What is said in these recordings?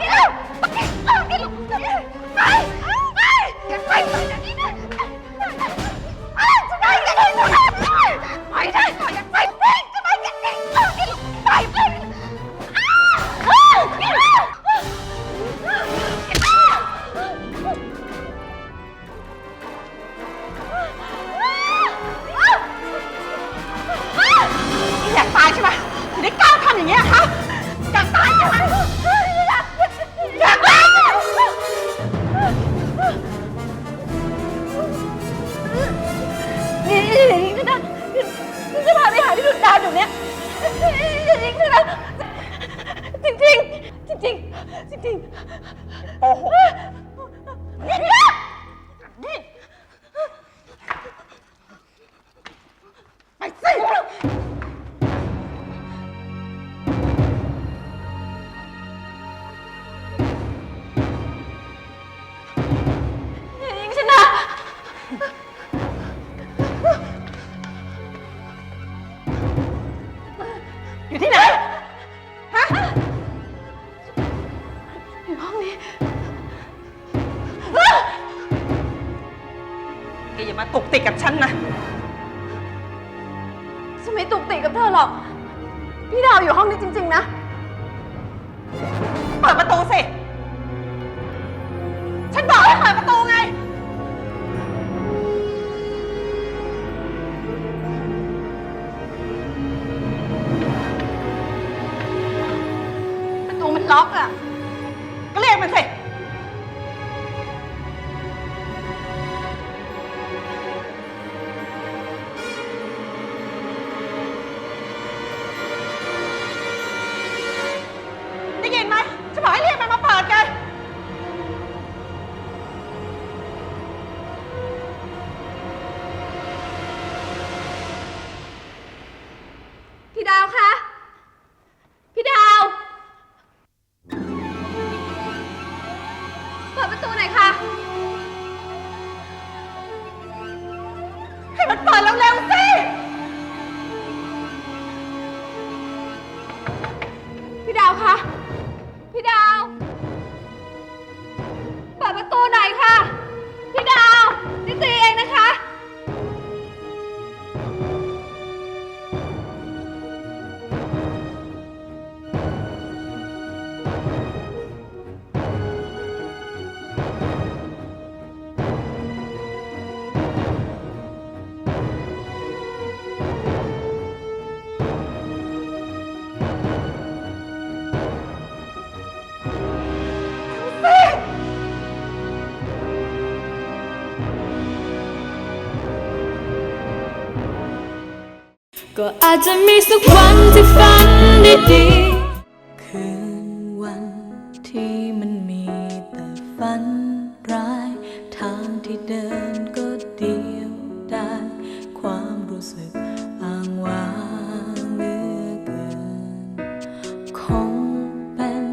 กั นี่จะพาไปหาที่ดุดดาวเดี๋ยวนี้จริงๆนะจริงจริงจริงจริงจริงจริงโอ้โห อยู่ที่ไหน ฮะ อยู่ห้องนี้อ้าวแกอย่ามาตุกติกกับฉันนะ ฉันไม่ตุกติกกับเธอหรอก พี่ดาวอยู่ห้องนี้จริง ๆ นะ เปิดประตูสิ ล็อกอะก็เรียกมันสิ ได้ยินไหมฉันบอกให้เรียกมันมาเปิดกันพี่ดาวคะ เปิดประตูหน่อยค่ะ ให้มันเปิดเร็วๆสิ พี่ดาวคะ พี่ดาว เปิดประตูหน่อยค่ะ พี่ดาวนี่ตีเองนะคะ ก็อาจจะมีสักวันที่ฝันดีๆคืนวันที่มันมีแต่ฝันร้าย ทางที่เดินก็เดียวดายความรู้สึกอ้างว้างเหลือเกิน คงเป็น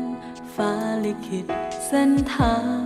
ฟ้าลิขิตเส้นทาง